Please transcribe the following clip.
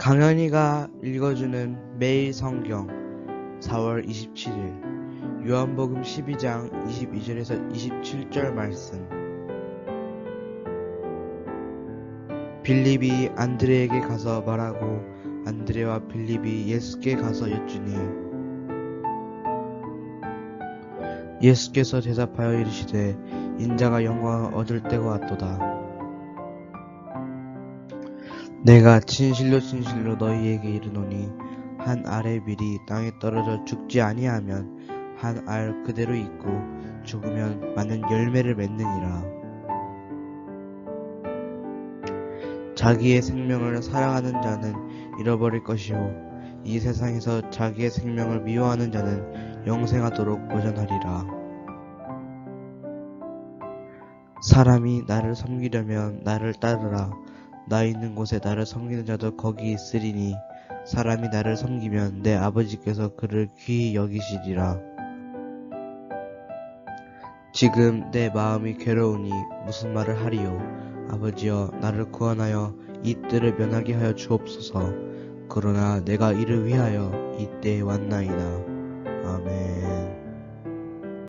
강현이가 읽어주는 매일 성경 4월 27일 요한복음 12장 22절에서 27절 말씀. 빌립이 안드레에게 가서 말하고 안드레와 빌립이 예수께 가서 여쭈니 예수께서 대답하여 이르시되 인자가 영광을 얻을 때가 왔도다 내가 진실로 진실로 너희에게 이르노니 한 알의 밀이 땅에 떨어져 죽지 아니하면 한 알 그대로 있고 죽으면 많은 열매를 맺느니라. 자기의 생명을 사랑하는 자는 잃어버릴 것이요 이 세상에서 자기의 생명을 미워하는 자는 영생하도록 보전하리라. 사람이 나를 섬기려면 나를 따르라. 나 있는 곳에 나를 섬기는 자도 거기 있으리니 사람이 나를 섬기면 내 아버지께서 그를 귀히 여기시리라. 지금 내 마음이 괴로우니 무슨 말을 하리요? 아버지여 나를 구원하여 이 뜰을 면하게 하여 주옵소서. 그러나 내가 이를 위하여 이 때에 왔나이다. 아멘.